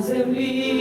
землі.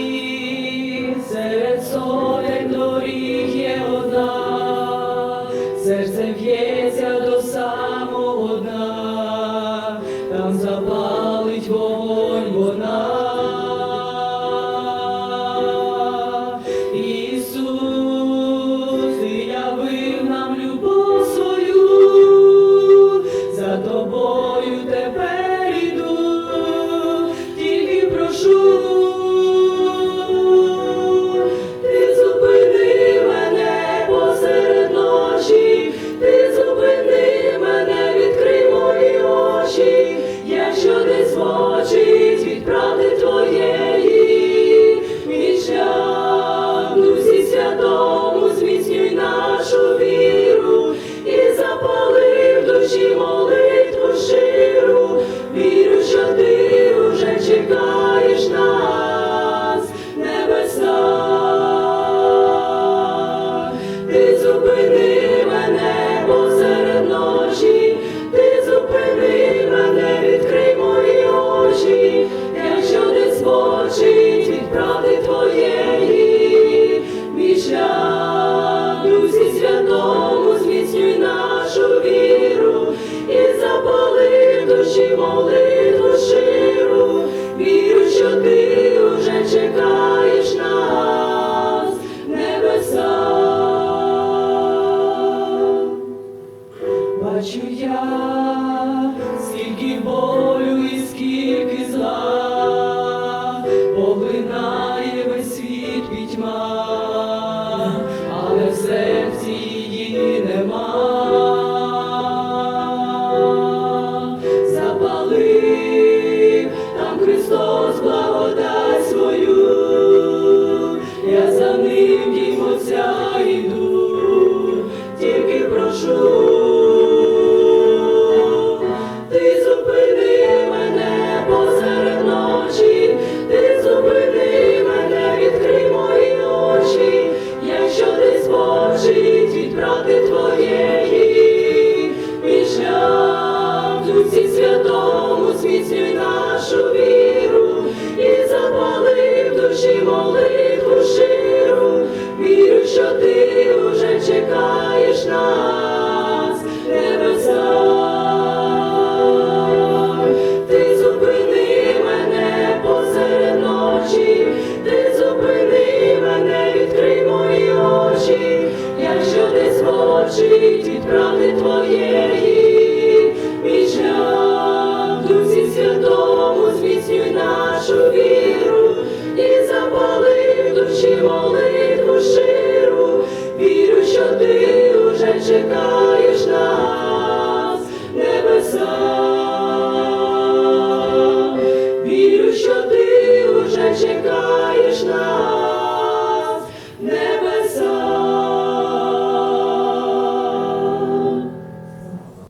молитву ширу, вірю, що ти вже чекаєш нас, небеса. Бачу я. навчить від правди твоєї.